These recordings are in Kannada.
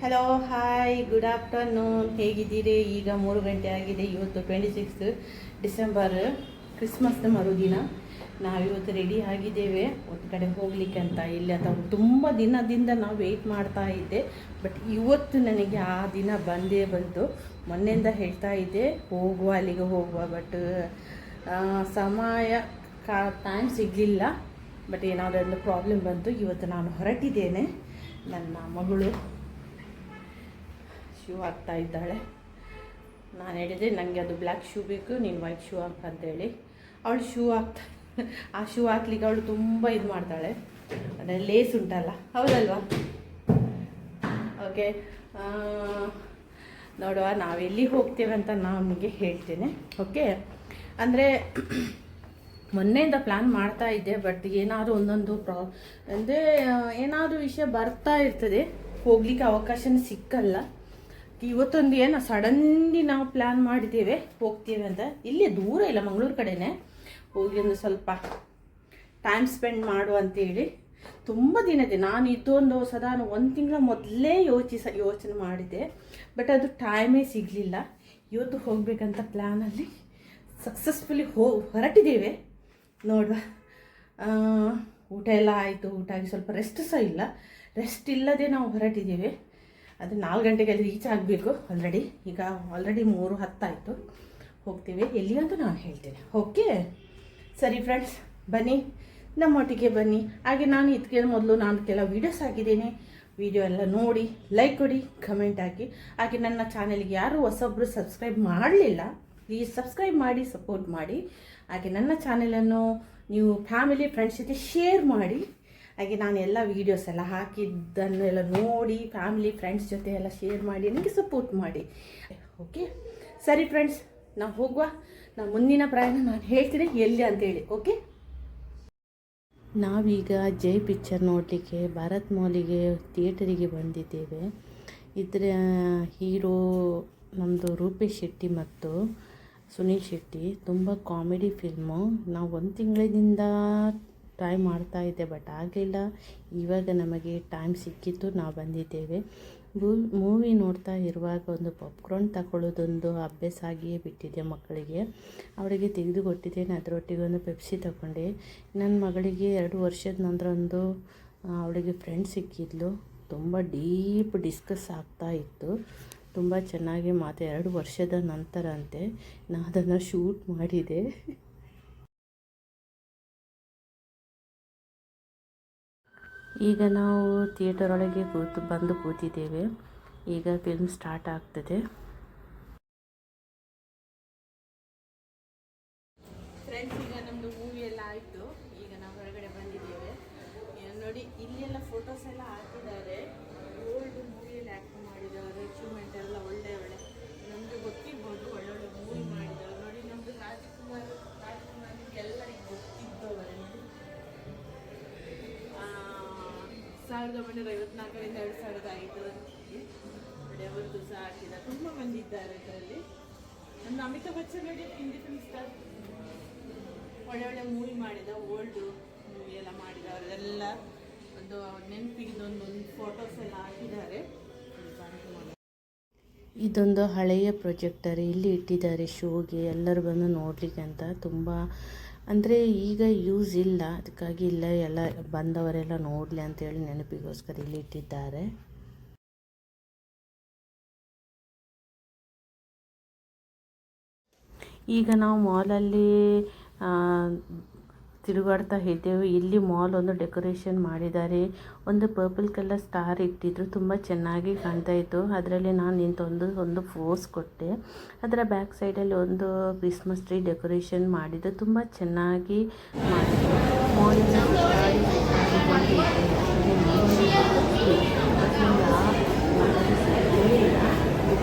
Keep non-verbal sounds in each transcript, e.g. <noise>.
ಹಲೋ ಹಾಯ್ ಗುಡ್ ಆಫ್ಟರ್ನೂನ್ ಹೇಗಿದ್ದೀರಿ? ಈಗ ಮೂರು ಗಂಟೆ ಆಗಿದೆ, ಇವತ್ತು ಟ್ವೆಂಟಿ ಸಿಕ್ಸ್ ಡಿಸೆಂಬರ್ ಕ್ರಿಸ್ಮಸ್ನ ಮರುದಿನ. ನಾವಿವತ್ತು ರೆಡಿ ಆಗಿದ್ದೇವೆ. ಒಂದು ಕಡೆ ಹೋಗ್ಲಿಕ್ಕೆ ಅಂತ ಇಲ್ಲಿ ಅಥವಾ ತುಂಬ ದಿನದಿಂದ ನಾವು ವೆಯ್ಟ್ ಮಾಡ್ತಾ ಇದ್ದೆ. ಬಟ್ ಇವತ್ತು ನನಗೆ ಆ ದಿನ ಬಂದೇ ಬಂತು. ಮೊನ್ನೆಯಿಂದ ಹೇಳ್ತಾ ಇದ್ದೆ, ಹೋಗುವ, ಅಲ್ಲಿಗೆ ಹೋಗುವ. ಬಟ್ ಸಮಯ ಕಾ ಟೈಮ್ ಸಿಗಲಿಲ್ಲ. ಬಟ್ ಏನಾದರೂ ಪ್ರಾಬ್ಲಮ್ ಬಂತು. ಇವತ್ತು ನಾನು ಹೊರಟಿದ್ದೇನೆ. ನನ್ನ ಮಗಳು ಶೂ ಹಾಕ್ತಾ ಇದ್ದಾಳೆ. ನಾನು ಹೇಳಿದೆ ನನಗೆ ಅದು ಬ್ಲ್ಯಾಕ್ ಶೂ ಬೇಕು, ನೀನು ವೈಟ್ ಶೂ ಹಾಕು ಅಂತೇಳಿ. ಅವಳು ಶೂ ಹಾಕ್ತಾ, ಆ ಶೂ ಹಾಕ್ಲಿಕ್ಕೆ ಅವಳು ತುಂಬ ಇದು ಮಾಡ್ತಾಳೆ. ಅಂದರೆ ಲೇಸ್ ಉಂಟಲ್ಲ, ಹೌದಲ್ವಾ? ಓಕೆ ನೋಡುವ, ನಾವು ಎಲ್ಲಿ ಹೋಗ್ತೇವೆ ಅಂತ ನಮಗೆ ಹೇಳ್ತೇನೆ. ಓಕೆ ಅಂದರೆ ಮೊನ್ನೆಯಿಂದ ಪ್ಲ್ಯಾನ್ ಮಾಡ್ತಾ ಇದ್ದೆ ಬಟ್ ಏನಾದರೂ ಒಂದೊಂದು ಪ್ರಾ ಅಂದರೆ ಏನಾದರೂ ವಿಷಯ ಬರ್ತಾ ಇರ್ತದೆ. ಹೋಗ್ಲಿಕ್ಕೆ ಅವಕಾಶನೇ ಸಿಕ್ಕಲ್ಲ. ಇವತ್ತೊಂದು ಏನೋ ಸಡನ್ಲಿ ನಾವು ಪ್ಲ್ಯಾನ್ ಮಾಡಿದ್ದೇವೆ, ಹೋಗ್ತೀವಿ ಅಂತ. ಇಲ್ಲಿ ದೂರ ಇಲ್ಲ, ಮಂಗಳೂರು ಕಡೆನೇ. ಹೋಗಿ ಒಂದು ಸ್ವಲ್ಪ ಟೈಮ್ ಸ್ಪೆಂಡ್ ಮಾಡು ಅಂತೇಳಿ. ತುಂಬ ದಿನದೆ ನಾನು ಇದೊಂದು ಸದಾ ಒಂದು ತಿಂಗಳ ಮೊದಲೇ ಯೋಚಿಸ, ಯೋಚನೆ ಮಾಡಿದ್ದೆ. ಬಟ್ ಅದು ಟೈಮೇ ಸಿಗಲಿಲ್ಲ. ಇವತ್ತು ಹೋಗಬೇಕಂತ ಪ್ಲ್ಯಾನಲ್ಲಿ ಸಕ್ಸಸ್ಫುಲಿ ಹೋ, ಹೊರಟಿದ್ದೇವೆ. ನೋಡುವ. ಊಟ ಎಲ್ಲ ಆಯಿತು, ಊಟ ಆಗಿ ಸ್ವಲ್ಪ ರೆಸ್ಟ್ ಸಹ ಇಲ್ಲ. ರೆಸ್ಟ್ ಇಲ್ಲದೆ ನಾವು ಹೊರಟಿದ್ದೇವೆ. ಅದು ನಾಲ್ಕು ಗಂಟೆಗೆ ಅಲ್ಲಿ ರೀಚ್ ಆಗಬೇಕು ಆಲ್ರೆಡಿ ಈಗ ಆಲ್ರೆಡಿ ಮೂರು ಹತ್ತಾಯಿತು. ಹೋಗ್ತೀವಿ. ಎಲ್ಲಿ ಅಂತ ನಾನು ಹೇಳ್ತೇನೆ. ಓಕೆ ಸರಿ ಫ್ರೆಂಡ್ಸ್ ಬನ್ನಿ. ನಮ್ಮೊಟ್ಟಿಗೆ ಬನ್ನಿ. ಹಾಗೆ ನಾನು ಇದಕ್ಕೆ ಮೊದಲು ನಾನು ಕೆಲವು ವೀಡಿಯೋಸ್ ಹಾಕಿದ್ದೇನೆ. ವಿಡಿಯೋ ಎಲ್ಲ ನೋಡಿ ಲೈಕ್ ಕೊಡಿ ಕಮೆಂಟ್ ಹಾಕಿ. ಹಾಗೆ ನನ್ನ ಚಾನೆಲ್ಗೆ ಯಾರು ಹೊಸೊಬ್ಬರು ಸಬ್ಸ್ಕ್ರೈಬ್ ಮಾಡಲಿಲ್ಲ ಪ್ಲೀಸ್ ಸಬ್ಸ್ಕ್ರೈಬ್ ಮಾಡಿ ಸಪೋರ್ಟ್ ಮಾಡಿ. ಹಾಗೆ ನನ್ನ ಚಾನೆಲನ್ನು ನೀವು ಫ್ಯಾಮಿಲಿ ಫ್ರೆಂಡ್ಸ್ ಜೊತೆ ಶೇರ್ ಮಾಡಿ. ಹಾಗೆ ನಾನು ಎಲ್ಲ ವೀಡಿಯೋಸ್ ಎಲ್ಲ ಹಾಕಿದ್ದನ್ನೆಲ್ಲ ನೋಡಿ ಫ್ಯಾಮಿಲಿ ಫ್ರೆಂಡ್ಸ್ ಜೊತೆ ಎಲ್ಲ ಶೇರ್ ಮಾಡಿ ನನಗೆ ಸಪೋರ್ಟ್ ಮಾಡಿ. ಓಕೆ ಸರಿ ಫ್ರೆಂಡ್ಸ್ ನಾವು ಹೋಗುವ. ನಾವು ಮುಂದಿನ ಪ್ರಯಾಣ ನಾನು ಹೇಳ್ತೀನಿ, ಎಲ್ಲಿ ಅಂತೇಳಿ ಓಕೆ ನಾವೀಗ ಜೈ ಪಿಕ್ಚರ್ ನೋಡಲಿಕ್ಕೆ ಭಾರತ್ ಮಾಲಿಗೆ ಥಿಯೇಟರಿಗೆ ಬಂದಿದ್ದೇವೆ. ಇದರ ಹೀರೋ ನಮ್ಮದು ರೂಪೇಶ್ ಶೆಟ್ಟಿ ಮತ್ತು ಸುನೀಲ್ ಶೆಟ್ಟಿ. ತುಂಬ ಕಾಮಿಡಿ ಫಿಲ್ಮು ನಾವು ಒಂದು ತಿಂಗಳಿಂದ ಟ್ರೈ ಮಾಡ್ತಾ ಇದ್ದೆ ಬಟ್ ಆಗಲಿಲ್ಲ. ಇವಾಗ ನಮಗೆ ಟೈಮ್ ಸಿಕ್ಕಿತ್ತು ನಾವು ಬಂದಿದ್ದೇವೆ. ಮೂವಿ ನೋಡ್ತಾ ಇರುವಾಗ ಒಂದು ಪಾಪ್ಕಾರ್ನ್ ತಗೊಳ್ಳೋದೊಂದು ಅಭ್ಯಾಸ ಆಗಿಯೇ ಬಿಟ್ಟಿದೆ ಮಕ್ಕಳಿಗೆ. ಅವಳಿಗೆ ತೆಗೆದು ಕೊಟ್ಟಿದ್ದೇನೆ ಅದರೊಟ್ಟಿಗೆ ಒಂದು ಪೆಪ್ಸಿ ತಗೊಂಡೆ. ನನ್ನ ಮಗಳಿಗೆ ಎರಡು ವರ್ಷದ ನಂತರ ಒಂದು ಅವಳಿಗೆ ಫ್ರೆಂಡ್ ಸಿಕ್ಕಿದ್ಲು. ತುಂಬ ಡೀಪ್ ಡಿಸ್ಕಸ್ ಆಗ್ತಾ ಇತ್ತು. ತುಂಬ ಚೆನ್ನಾಗಿ ಮಾತು, ಎರಡು ವರ್ಷದ ನಂತರ ಅಂತೆ ನಾನು ಅದನ್ನು ಶೂಟ್ ಮಾಡಿದೆ. ಈಗ ನಾವು ಥಿಯೇಟರ್ ಒಳಗೆ ಕೂತು ಬಂದು ಕೂತಿದ್ದೇವೆ. ಈಗ ಫಿಲ್ಮ್ ಸ್ಟಾರ್ಟ್ ಆಗ್ತದೆ. ಫ್ರೆಂಡ್ಸ್ ಈಗ ನಮ್ಮದು ಮೂವಿ ಎಲ್ಲ ಆಯಿತು. ಈಗ ನಾವು ಹೊರಗಡೆ ಬಂದಿದ್ದೇವೆ. ನೋಡಿ, ಇಲ್ಲೆಲ್ಲ ಫೋಟೋಸ್ ಎಲ್ಲ ಹಾಕಿದ್ದಾರೆ. ಓಲ್ಡ್ ಮೂವಿಯಲ್ಲಿ ಆ್ಯಕ್ಟ್ ಮಾಡಿದವರು ಅಚೀವ್ಮೆಂಟ್ ಎಲ್ಲ ಒಳ್ಳೆ ಸಾವಿರದ ಒಂಬೈನೂರ ಐವತ್ನಾಲ್ಕರಿಂದ ಎರಡು ಸಾವಿರದ ಐದು ನೋಡಿ ಅವರದ್ದು ಸಹ ಹಾಕಿದ ತುಂಬ ಬಂದಿದ್ದಾರೆ ಅದರಲ್ಲಿ ನಮ್ಮ ಅಮಿತಾಬ್ ಬಚ್ಚನ್ ನೋಡಿ ಹಿಂದಿ ಫಿಲ್ಮ್ ಸ್ಟಾರ್ ಒಳ್ಳೆ ಒಳ್ಳೆ ಮೂವಿ ಮಾಡಿದ ಓಲ್ಡು ಮೂವಿ ಎಲ್ಲ ಮಾಡಿದವರೆಲ್ಲ ಒಂದು ನೆನಪಿಗೆ ಒಂದೊಂದು ಫೋಟೋಸ್ ಎಲ್ಲ ಹಾಕಿದ್ದಾರೆ. ಇದೊಂದು ಹಳೆಯ ಪ್ರೊಜೆಕ್ಟರ್ ಇಲ್ಲಿ ಇಟ್ಟಿದ್ದಾರೆ ಶೋಗೆ. ಎಲ್ಲರೂ ಬಂದು ನೋಡಲಿಕ್ಕೆ ಅಂತ ತುಂಬ ಅಂದರೆ ಈಗ ಯೂಸ್ ಇಲ್ಲ. ಅದಕ್ಕಾಗಿ ಇಲ್ಲ ಎಲ್ಲ ಬಂದವರೆಲ್ಲ ನೋಡಲಿ ಅಂತೇಳಿ ನೆನಪಿಗೋಸ್ಕರ ಇಲ್ಲಿ ಇಟ್ಟಿದ್ದಾರೆ. ಈಗ ನಾವು ಮಾಲಲ್ಲಿ ತಿರುಗಾಡ್ತಾ ಇದ್ದೇವೆ. ಇಲ್ಲಿ ಮಾಲ್ ಒಂದು ಡೆಕೋರೇಷನ್ ಮಾಡಿದ್ದಾರೆ. ಒಂದು ಪರ್ಪಲ್ ಕಲರ್ ಸ್ಟಾರ್ ಇಟ್ಟಿದ್ರು. ತುಂಬ ಚೆನ್ನಾಗಿ ಕಾಣ್ತಾ ಇತ್ತು. ಅದರಲ್ಲಿ ನಾನು ನಿಂತೊಂದು ಒಂದು ಫೋಸ್ ಕೊಟ್ಟೆ. ಅದರ ಬ್ಯಾಕ್ ಸೈಡಲ್ಲಿ ಒಂದು ಕ್ರಿಸ್ಮಸ್ ಟ್ರೀ ಡೆಕೋರೇಷನ್ ಮಾಡಿದ್ದು. ತುಂಬ ಚೆನ್ನಾಗಿ ಮಾಡಿದ್ರು. ಮಾಲಿನ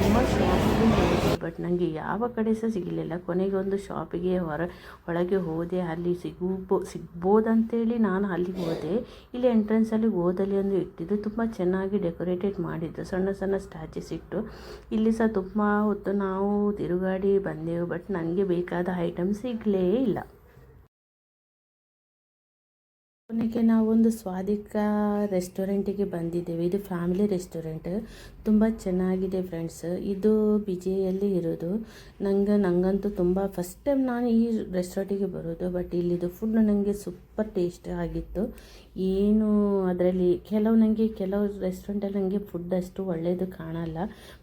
ತುಂಬ ಶಾಪಿಗೆ ಹೋದೆ ಬಟ್ ನನಗೆ ಯಾವ ಕಡೆ ಸಹ ಸಿಗಲಿಲ್ಲ. ಕೊನೆಗೆ ಒಂದು ಶಾಪಿಗೆ ಹೊರ, ಒಳಗೆ ಹೋದೆ, ಅಲ್ಲಿ ಸಿಗಬೋ, ಸಿಗ್ಬೋದಂತೇಳಿ ನಾನು ಅಲ್ಲಿಗೆ ಹೋದೆ. ಇಲ್ಲಿ ಎಂಟ್ರೆನ್ಸಲ್ಲಿ ಓದಲಿ ಒಂದು ಇಟ್ಟಿದ್ದು, ತುಂಬ ಚೆನ್ನಾಗಿ ಡೆಕೋರೇಟೆಡ್ ಮಾಡಿದ್ದು, ಸಣ್ಣ ಸಣ್ಣ ಸ್ಟ್ಯಾಚುಸ್ ಇಟ್ಟು. ಇಲ್ಲಿ ಸಹ ತುಂಬ ಹೊತ್ತು ನಾವು ತಿರುಗಾಡಿ ಬಂದೆವು ಬಟ್ ನನಗೆ ಬೇಕಾದ ಐಟಮ್ ಸಿಗಲೇ ಇಲ್ಲ. ಕೊನೆಗೆ ನಾವೊಂದು ಸ್ವಾದಿಕ ರೆಸ್ಟೋರೆಂಟಿಗೆ ಬಂದಿದ್ದೇವೆ. ಇದು ಫ್ಯಾಮಿಲಿ ರೆಸ್ಟೋರೆಂಟ್ ತುಂಬ ಚೆನ್ನಾಗಿದೆ ಫ್ರೆಂಡ್ಸ್ ಇದು ಬಿಜೆಯಲ್ಲಿ ಇರೋದು. ನನಗೆ ನನಗಂತೂ ತುಂಬ ಫಸ್ಟ್ ಟೈಮ್ ನಾನು ಈ ರೆಸ್ಟೋರೆಂಟಿಗೆ ಬರೋದು. ಬಟ್ ಇಲ್ಲಿದು ಫುಡ್ ನನಗೆ ಸೂಪರ್ ಟೇಸ್ಟ್ ಆಗಿತ್ತು. ಏನು ಅದರಲ್ಲಿ ಕೆಲವು ನನಗೆ ಕೆಲವು ರೆಸ್ಟೋರೆಂಟಲ್ಲಿ ನನಗೆ ಫುಡ್ ಅಷ್ಟು ಒಳ್ಳೆಯದು ಕಾಣಲ್ಲ.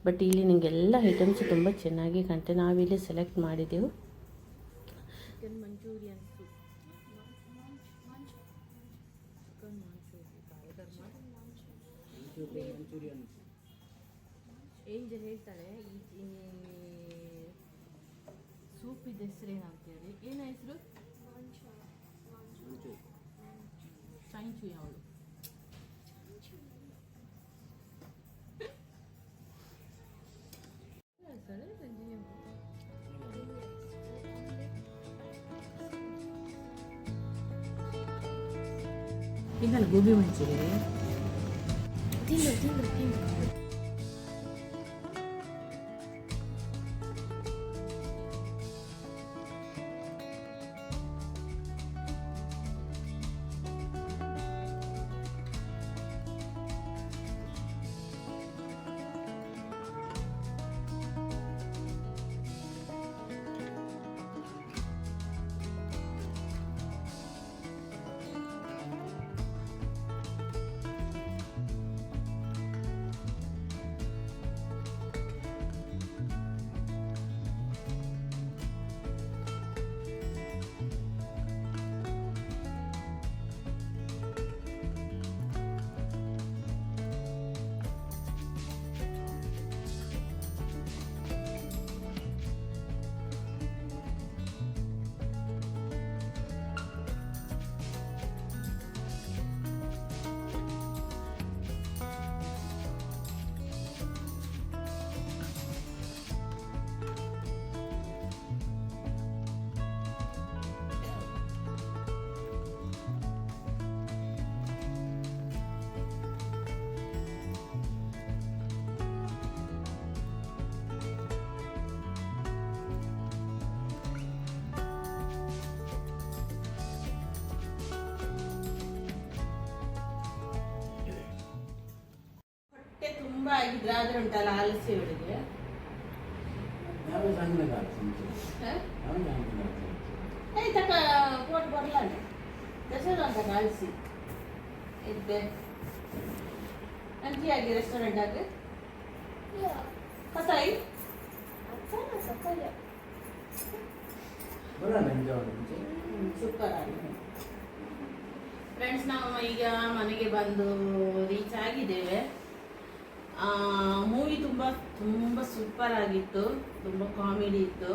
ಬಟ್ ಇಲ್ಲಿ ನನಗೆ ಎಲ್ಲ ಐಟಮ್ಸು ತುಂಬ ಚೆನ್ನಾಗಿ ಕಾಣ್ತೆ. ನಾವಿಲ್ಲಿ ಸೆಲೆಕ್ಟ್ ಮಾಡಿದ್ದೆವು ಚಿಕನ್ ಮಂಚೂರಿಯನ್ ಸೂಪ್ ಏಂಜಲ್ ಹೇಳ್ತಾಳೆ, ಈ ಸೂಪ್ ಇದೆ ಹೆಸರೇನು ಅಂತೇಳಿ ಏನ ಹೆಸರು? ಸಾಯಿಂಚು ಅವಳು ಇದಲ್ಲ ಗೋಬಿ ಮಂಚೂರಿ 听懂，听懂，听懂。ತುಂಬ ಆಗಿದ್ರೆ ಆದ್ರೆ ಉಂಟಲ್ಲ ಆಲಸ್ಯ ಇವಳಿಗೆ ತಕ ಕೋಟ್ ಬರಲ್ಲ ದಸರಾ ಅಂತ ಇದ್ದೆ ರೆಸ್ಟೋರೆಂಟ್ ಆಗಿ ಕಸಾಯಿ? ಸೂಪರ್ ಆಗಿದೆ. ಫ್ರೆಂಡ್ಸ್ ನಾವು ಈಗ ಮನೆಗೆ ಬಂದು ರೀಚ್ ಆಗಿದ್ದೇವೆ. ಮೂವಿ ತುಂಬ ತುಂಬ ಸೂಪರ್ ಆಗಿತ್ತು. ತುಂಬ ಕಾಮಿಡಿ ಇತ್ತು.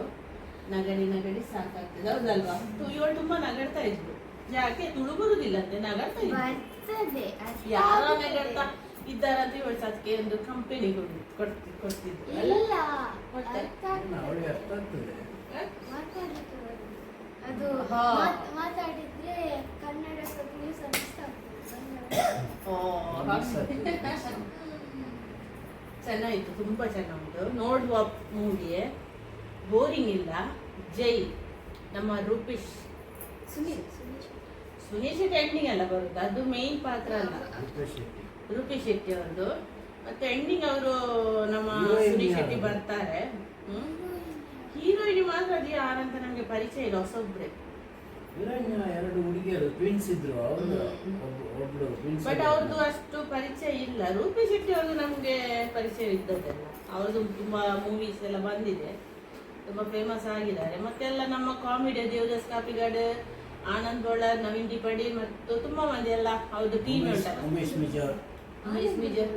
ನಗಡಿ ನಗಡಿ ಸಾಕಾಗ್ತದೆ. ಹೌದಲ್ವಾ? ಇವಳು ತುಂಬ ನಗಡ್ತಾ ಇದ್ರು ಯಾಕೆ? ತುಳು ಬರುದಿಲ್ಲ ಅಂತೆ. ನಗಡ್ತಾ ಇದ್ರು ಯಾರ ನಗಡ್ತಾ ಇದ್ದಾರಂತ ಇವಳು ಒಂದು ಕಂಪನಿ ಕೊಡ್ತಿ ಕೊಡ್ತಿದ್ರು ಮಾತಾಡಿದ್ರೆ ಕನ್ನಡ ಸ್ವಲ್ಪ ಸಂಸ್ಥೆ ಆಗ್ತದೆ ಕನ್ನಡ. ಓ, ಹಾಗೆ. ಚೆನ್ನಾಗಿತ್ತು ತುಂಬ ಚೆನ್ನಾಗಿತ್ತು. ನೋಡುವ ಮೂವಿಯೇ ಬೋರಿಂಗ್ ಇಲ್ಲ. ಜೈ ನಮ್ಮ ರೂಪೇಶ್. ಸುನೀಲ್ ಸುನೀಲ್ ಶೆಟ್ಟಿ. ಎಂಡಿಂಗ್ ಅಲ್ಲ ಬರುತ್ತೆ? ಅದು ಮೇನ್ ಪಾತ್ರ ಅಲ್ಲ. ರೂಪೇಶ್ ಶೆಟ್ಟಿ. ರೂಪೇಶ್ ಶೆಟ್ಟಿ ಅವ್ರದ್ದು. ಮತ್ತೆ ಎಂಡಿಂಗ್ ಅವರು ನಮ್ಮ ಸುನೀಲ್ ಶೆಟ್ಟಿ? ಬರ್ತಾರೆ. ಹೀರೋಯಿನ್ ಮಾತ್ರ ಅದು ಯಾರಂತ ನಮಗೆ ಪರಿಚಯ ಇಲ್ಲ. ಹೊಸೊಬ್ರೆ. ಹೀರೋಯಿನ್ ಎರಡು ಹುಡುಗಿಯರು ಟ್ವಿನ್ಸ್ ಇದ್ರು ಅವ್ರು. ಒಬ್ಳು ಟ್ವಿನ್ಸ್ ಬಟ್ ಅವ್ರದ್ದು ಅಷ್ಟು ಪರಿಚಯ ಇಲ್ಲ. ರೂಪಿ ಶೆಟ್ಟಿ ಅವ್ರದ್ದು ನಮಗೆ ಪರಿಚಯ ಇದ್ದದ್ದಲ್ಲ. ಅವ್ರದ್ದು ತುಂಬಾ ಮೂವೀಸ್ ಎಲ್ಲ ಬಂದಿದೆ. ತುಂಬಾ ಫೇಮಸ್ ಆಗಿದ್ದಾರೆ. ಮತ್ತೆಲ್ಲ ನಮ್ಮ ಕಾಮಿಡಿ ದೇವದಾಸ್ ಕಾಪಿಗಾಡ್ ಆನಂದ್ ಬೋಳ ನವೀನ್ ಡಿಪಡಿ ಮತ್ತು ತುಂಬಾ ಮಂದಿ ಎಲ್ಲ ಅವ್ರದ್ದು ಟೀಮ್ ಉಂಟಲ್ಲ. ಉಮೇಶ್ ಮಿಜರ್. ಉಮೇಶ್ ಮಿಜರ್.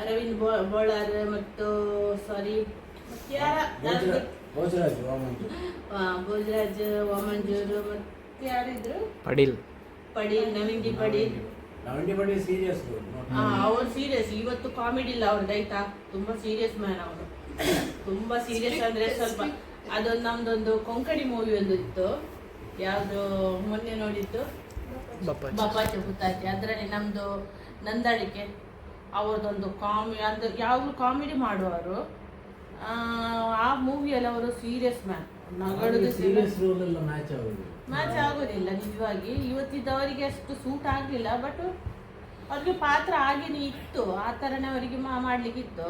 ಅರವಿಂದ್ ಬೋಳಾರ್ ಮತ್ತು ಸಾರಿ ಯಾರ? ಭೋಜರಾಜ್ ಭೋಜರಾಜ್ ವಾಮಂಜೂರು ಮತ್ತೆ ಯಾರಿದ್ರು? ಪಡೀಲ್. ಪಡೀಲ್ ನವೀನ್ ಡಿ ಪಡೀಲ್. ನವಂಡಿ ಸೀರಿಯಸ್ ಅವ್ರು ಸೀರಿಯಸ್ ಇವತ್ತು ಕಾಮಿಡಿ ಇಲ್ಲ ಅವ್ರದ್ದು ಆಯ್ತಾ? ತುಂಬಾ ಸೀರಿಯಸ್ ಮ್ಯಾನ್ ಅವರು. ತುಂಬಾ ಸೀರಿಯಸ್ ಅಂದ್ರೆ ಸ್ವಲ್ಪ ಅದೊಂದು ನಮ್ದೊಂದು ಕೊಂಕಣಿ ಮೂವಿ ಒಂದು ಇತ್ತು ಯಾವ್ದು ಮೊನ್ನೆ ನೋಡಿದ್ದು? ಬಪ್ಪಾಚಿ ಹುತ್ತಾಚಿ ಅದರಲ್ಲಿ ನಮ್ದು ನಂದಾಳಿಕೆ. ಅವ್ರದ್ದೊಂದು ಕಾಮಿ ಅಂದ್ರೆ ಯಾವಾಗಲೂ ಕಾಮಿಡಿ ಮಾಡುವವರು? ಆ ಮೂವಿಯಲ್ಲಿ ಅವರು ಸೀರಿಯಸ್ ಮ್ಯಾನ್ ನಗಡುದು ಸೀರಿಯಸ್ ಮ್ಯಾಚ್ ಆಗುದು ಮ್ಯಾಚ್ ಆಗೋದಿಲ್ಲ. ನಿಜವಾಗಿ. ಇವತ್ತಿದ್ದವರಿಗೆ ಅಷ್ಟು ಸೂಟ್ ಆಗಲಿಲ್ಲ ಬಟ್ ಅವ್ರಿಗೆ ಪಾತ್ರ ಹಾಗೇನೆ ಇತ್ತು. ಆ ಥರನೇ ಅವರಿಗೆ ಮಾ ಮಾಡಲಿಕ್ಕಿತ್ತು.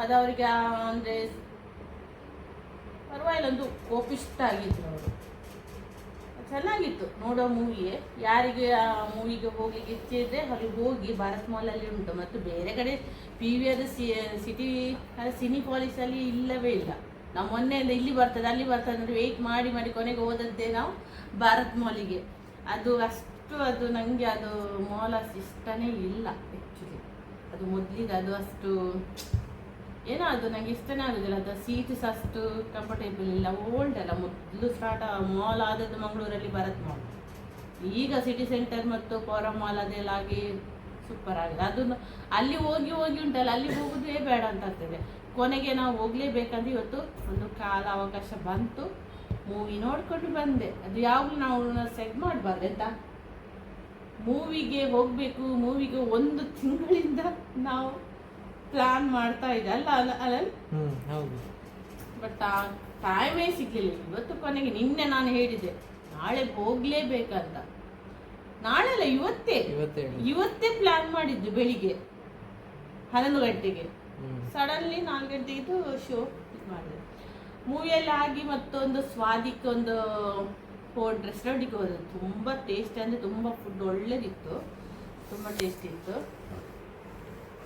ಅದು ಅವರಿಗೆ ಅಂದರೆ ಪರವಾಗಿಲ್ಲ ಒಂದು ಕೋಪಿಷ್ಟ ಆಗಿತ್ತು ಅವರು. ಚೆನ್ನಾಗಿತ್ತು. ನೋಡೋ ಮೂವಿಯೇ. ಯಾರಿಗೆ ಆ ಮೂವಿಗೆ ಹೋಗ್ಲಿಕ್ಕೆ ಇಚ್ಛೆ ಅಲ್ಲಿ ಹೋಗಿ ಭಾರತ್ ಮಾಲಲ್ಲಿ ಉಂಟು. ಮತ್ತು ಬೇರೆ ಕಡೆ ಪಿ ವಿ ಅದು ಸಿಟಿ ಸಿನಿ ಪಾಲಿಸಲ್ಲಿ ಇಲ್ಲವೇ ಇಲ್ಲ. ನಾವು ಮೊನ್ನೆಯಿಂದ ಇಲ್ಲಿ ಬರ್ತದೆ, ಅಲ್ಲಿ ಬರ್ತದೆ ಅಂದರೆ ವೆಯ್ಟ್ ಮಾಡಿ ಮಾಡಿ ಕೊನೆಗೆ ಹೋದದ್ದೇ ನಾವು ಭಾರತ್ ಮಾಲಿಗೆ. ಅದು ಅಷ್ಟು ಅದು ನನಗೆ ಅದು ಮಾಲ್ ಅಷ್ಟು ಇಷ್ಟನೇ ಇಲ್ಲ ಆ್ಯಕ್ಚುಲಿ ಅದು ಮೊದಲಿಗೆ ಅದು ಅಷ್ಟು ಏನೋ ಅದು ನಂಗೆ ಇಷ್ಟನೇ ಆಗೋದಿಲ್ಲ ಅದು ಸೀಟ್ ಸಹ ಅಷ್ಟು ಕಂಫರ್ಟೇಬಲ್ ಇಲ್ಲ ಓಲ್ಡ್ ಅಲ್ಲ, ಮೊದಲು ಸ್ಟಾರ್ಟ್ ಮಾಲ್ ಆದದ್ದು ಮಂಗಳೂರಲ್ಲಿ ಭರತ್ ಮಾಲ್ ಈಗ ಸಿಟಿ ಸೆಂಟರ್ ಮತ್ತು ಫೋರಂ ಮಾಲ್ ಅದೆಲ್ಲ ಆಗಿ ಸೂಪರ್ ಆಗಿದೆ. ಅದು ಅಲ್ಲಿ ಹೋಗಿ ಹೋಗಿ ಉಂಟಲ್ಲ, ಅಲ್ಲಿ ಹೋಗೋದೇ ಬೇಡ ಅಂತ ಆಗ್ತದೆ. ಕೊನೆಗೆ ನಾವು ಹೋಗ್ಲೇಬೇಕಂದ್ರೆ ಇವತ್ತು ಒಂದು ಕಾಲ ಅವಕಾಶ ಬಂತು. ಮೂವಿ ನೋಡ್ಕೊಂಡು ಬಂದೆ. ಅದು ಯಾವಾಗಲೂ ನಾವು ಸೆಟ್ ಮಾಡಬಾರ್ದು ಆಯ್ತಾ ಮೂವಿಗೆ ಹೋಗಬೇಕು ಮೂವಿಗೆ ಒಂದು ತಿಂಗಳಿಂದ ನಾವು ಪ್ಲಾನ್ ಮಾಡ್ತಾ ಇದೆ. ಅಲ್ಲ ಅಲ್ಲ ಹ್ಮ್ ಹೌದು. ಬಟ್ ಆ ಟೈಮೇ ಸಿಗ್ಲಿಲ್ಲ. ಇವತ್ತು ಕೊನೆಗೆ ನಿನ್ನೆ ನಾನು ಹೇಳಿದೆ ನಾಳೆ ಹೋಗ್ಲೇಬೇಕಂತ. ನಾಳೆ ಅಲ್ಲ ಇವತ್ತೇ. ಇವತ್ತೇ ಇವತ್ತೇ ಪ್ಲಾನ್ ಮಾಡಿದ್ದು ಬೆಳಿಗ್ಗೆ. ಹನ್ನೊಂದು ಗಂಟೆಗೆ. ಸಡನ್ಲಿ ನಾಲ್ಕು ಗಂಟೆಗಿದ್ದು ಶೋ ಇದು ಮಾಡಿದೆ. ಮೂವಿಯಲ್ಲಿ ಆಗಿ ಮತ್ತೊಂದು ಸ್ವಾದಿಕ್ ಒಂದು ಹೋಡ್ ರೆಸ್ಟೋರೆಂಟಿಗೆ ಹೋದೆ. ತುಂಬ ಟೇಸ್ಟ್ ಅಂದರೆ ತುಂಬ ಫುಡ್ ಒಳ್ಳೇದಿತ್ತು. ತುಂಬ ಟೇಸ್ಟ್ ಇತ್ತು.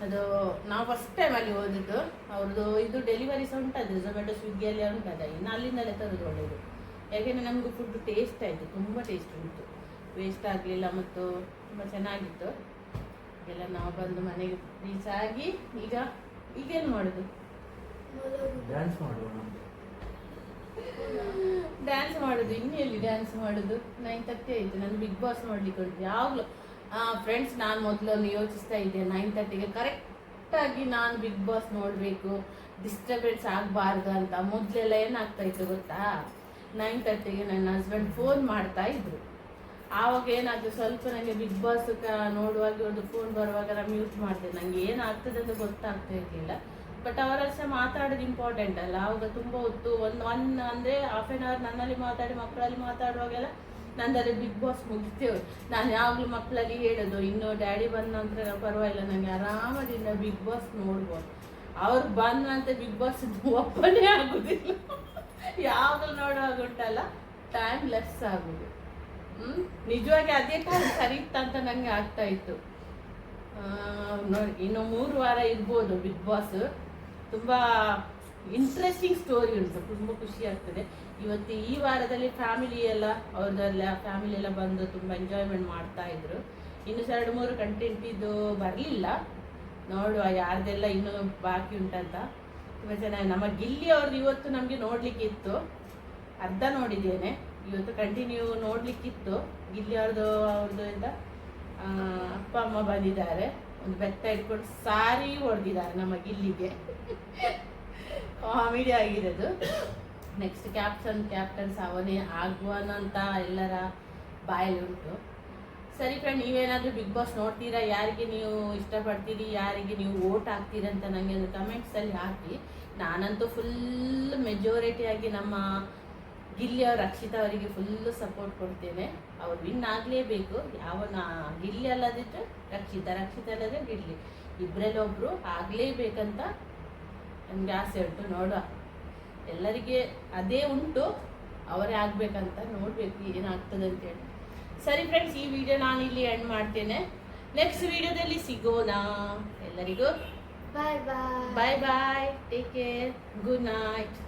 ಅದು ನಾವು ಫಸ್ಟ್ ಟೈಮ್ ಅಲ್ಲಿ ಹೋದಿದ್ದು ಅವ್ರದ್ದು ಇದು ಡೆಲಿವರಿ ಸಹ ಉಂಟದು ಝೊಮ್ಯಾಟೊ ಸ್ವಿಗ್ಗಿಯಲ್ಲಿ ಉಂಟದ ಇನ್ನು ಅಲ್ಲಿಂದಲೇ ತರೋದು ಒಳ್ಳೆಯದು ಯಾಕೆಂದರೆ ನಮಗೂ ಫುಡ್ ಟೇಸ್ಟ್ ಆಯಿತು ತುಂಬ ಟೇಸ್ಟ್ ಉಂಟು. ವೇಸ್ಟ್ ಆಗಲಿಲ್ಲ ಮತ್ತು ತುಂಬ ಚೆನ್ನಾಗಿತ್ತು. ಎಲ್ಲ ನಾವು ಬಂದು ಮನೆಗೆ ರೀಚ್ ಆಗಿ ಈಗ ಈಗೇನು ಮಾಡೋದು? ಡ್ಯಾನ್ಸ್ ಮಾಡುವ ಡ್ಯಾನ್ಸ್ ಮಾಡೋದು ಇನ್ನೆಲ್ಲಿ ಡ್ಯಾನ್ಸ್ ಮಾಡೋದು? ನೈನ್ ತರ್ಟಿ ಆಯಿತು ನಾನು ಬಿಗ್ ಬಾಸ್ ಮಾಡಲಿಕ್ಕೆ ಉಂಟು. ಯಾವಾಗಲೂ ಫ್ರೆಂಡ್ಸ್ ನಾನು ಮೊದಲು ಯೋಚಿಸ್ತಾ ಇದ್ದೆ ನೈನ್ ತರ್ಟಿಗೆ ಕರೆಕ್ಟಾಗಿ ನಾನು ಬಿಗ್ ಬಾಸ್ ನೋಡಬೇಕು ಡಿಸ್ಟರ್ಬೆನ್ಸ್ ಆಗಬಾರ್ದು ಅಂತ ಮೊದಲೆಲ್ಲ ಏನಾಗ್ತಾ ಇತ್ತು ಗೊತ್ತಾ? ನೈನ್ ತರ್ಟಿಗೆ ನನ್ನ ಹಸ್ಬೆಂಡ್ ಫೋನ್ ಮಾಡ್ತಾ ಇದ್ರು. ಆವಾಗ ಏನಾದರೂ ಸ್ವಲ್ಪ ನನಗೆ ಬಿಗ್ ಬಾಸ್ ನೋಡುವಾಗ ಒಂದು ಫೋನ್ ಬರುವಾಗ ಮ್ಯೂಟ್ ಮಾಡಿದೆ. ನನಗೆ ಏನಾಗ್ತದೆ ಅಂತ ಗೊತ್ತಾಗ್ತಾ ಇರಲಿಲ್ಲ. ಬಟ್ ಅವರ ಸಹ ಮಾತಾಡೋದು ಇಂಪಾರ್ಟೆಂಟ್ ಅಲ್ಲ. ಆವಾಗ ತುಂಬ ಹೊತ್ತು ಒಂದು ಒನ್ ಅಂದರೆ ಹಾಫ್ ಆನ್ ಅವರ್ ನನ್ನಲ್ಲಿ ಮಾತಾಡಿ, ಮಕ್ಕಳಲ್ಲಿ ಮಾತಾಡುವಾಗೆಲ್ಲ ನಂದಲ್ಲಿ ಬಿಗ್ ಬಾಸ್ ಮುಗಿಸ್ತೇವೆ. ನಾನು ಯಾವಾಗಲೂ ಮಕ್ಕಳಲ್ಲಿ ಹೇಳೋದು, ಇನ್ನು ಡ್ಯಾಡಿ ಬಂದ ನಂತರ ಪರವಾಗಿಲ್ಲ ನನಗೆ ಆರಾಮದಿಂದ ಬಿಗ್ ಬಾಸ್ ನೋಡ್ಬೋದು. ಅವ್ರು ಬಂದ ನಂತರ ಬಿಗ್ ಬಾಸ್ <laughs> ಒಪ್ಪನೇ ಆಗೋದಿಲ್ಲ. ಯಾವಾಗಲೂ ನೋಡುವಾಗ ಉಂಟಲ್ಲ ಟೈಮ್ ಲೆಸ್ ಆಗೋದು. ಹ್ಮ್? ನಿಜವಾಗಿ ಅದೇ ಕಾಲ ಸರಿ ನನಗೆ ಆಗ್ತಾ ಇತ್ತು. ನೋಡಿ, ಇನ್ನು ಮೂರು ವಾರ ಇರ್ಬೋದು ಬಿಗ್ ಬಾಸ್. ತುಂಬ ಇಂಟ್ರೆಸ್ಟಿಂಗ್ ಸ್ಟೋರಿ ಉಂಟು, ತುಂಬ ಖುಷಿ ಆಗ್ತದೆ. ಇವತ್ತು ಈ ವಾರದಲ್ಲಿ ಫ್ಯಾಮಿಲಿ ಎಲ್ಲ, ಅವ್ರದ್ದೆಲ್ಲ ಫ್ಯಾಮಿಲಿ ಎಲ್ಲ ಬಂದು ತುಂಬ ಎಂಜಾಯ್ಮೆಂಟ್ ಮಾಡ್ತಾ ಇದ್ರು. ಇನ್ನು ಎರಡು ಮೂರು ಕಂಟೆಂಟ್ ಇದು ಬರಲಿಲ್ಲ. ನೋಡುವ ಯಾರ್ದೆಲ್ಲ ಇನ್ನೂ ಬಾಕಿ ಉಂಟಂತ. ತುಂಬ ಚೆನ್ನಾಗಿ ನಮ್ಮ ಗಿಲ್ಲಿ ಅವ್ರದ್ದು ಇವತ್ತು ನಮಗೆ ನೋಡ್ಲಿಕ್ಕೆ ಇತ್ತು. ಅರ್ಧ ನೋಡಿದ್ದೇನೆ. ಇವತ್ತು ಕಂಟಿನ್ಯೂ ನೋಡ್ಲಿಕ್ಕಿತ್ತು ಗಿಲ್ಲಿ ಅವ್ರದ್ದು ಅವ್ರದ್ದು ಎಂತ? ಅಪ್ಪ, ಅಮ್ಮ ಬಂದಿದ್ದಾರೆ. ಒಂದು ಬೆತ್ತ ಇಟ್ಕೊಂಡು ಸಾರಿ ಹೊಡೆದಿದ್ದಾರೆ ನಮ್ಮ ಗಿಲ್ಲಿಗೆ. <laughs> ಕಾಮಿಡಿ ಆಗಿರೋದು. ನೆಕ್ಸ್ಟ್ ಕ್ಯಾಪ್ಟನ್ ಕ್ಯಾಪ್ಟನ್ಸ್ ಅವನೇ ಆಗುವನಂತ ಎಲ್ಲರ ಬಾಯಲ್ಲಿ ಉಂಟು. ಸರಿ ಫ್ರೆಂಡ್ ನೀವೇನಾದರೂ ಬಿಗ್ ಬಾಸ್ ನೋಡ್ತೀರಾ? ಯಾರಿಗೆ ನೀವು ಇಷ್ಟಪಡ್ತೀರಿ? ಯಾರಿಗೆ ನೀವು ಓಟ್ ಹಾಕ್ತೀರಾ ಅಂತ ನನಗೆ ಒಂದು ಕಮೆಂಟ್ಸಲ್ಲಿ ಹಾಕಿ. ನಾನಂತೂ ಫುಲ್ ಮೆಜಾರಿಟಿ ಆಗಿ ನಮ್ಮ ಗಿಲ್ಲಿ ಅವ್ರ ರಕ್ಷಿತಾ ಅವರಿಗೆ ಫುಲ್ಲು ಸಪೋರ್ಟ್ ಕೊಡ್ತೇನೆ. ಅವ್ರು ವಿನ್ ಆಗಲೇಬೇಕು. ಯಾವ ನಾ ಗಿಲ್ಲಿ ಅಲ್ಲದಿದ್ದರೆ ರಕ್ಷಿತಾ, ರಕ್ಷಿತ ಅಲ್ಲದ್ರೆ ಗಿಲ್ಲಿ ಇಬ್ಬರಲ್ಲೊಬ್ಬರು ಆಗಲೇಬೇಕಂತ ನನಗೆ ಆಸೆ ಉಂಟು ನೋಡುವ. ಎಲ್ಲರಿಗೆ ಅದೇ ಉಂಟು ಅವರೇ ಆಗ್ಬೇಕಂತ ನೋಡಬೇಕು ಏನಾಗ್ತದೆ ಅಂತೇಳಿ. ಸರಿ ಫ್ರೆಂಡ್ಸ್ ಈ ವಿಡಿಯೋ ನಾನು ಇಲ್ಲಿ ಎಂಡ್ ಮಾಡ್ತೇನೆ. ನೆಕ್ಸ್ಟ್ ವಿಡಿಯೋದಲ್ಲಿ ಸಿಗೋಣ. ಎಲ್ಲರಿಗೂ bye bye bye bye take care good night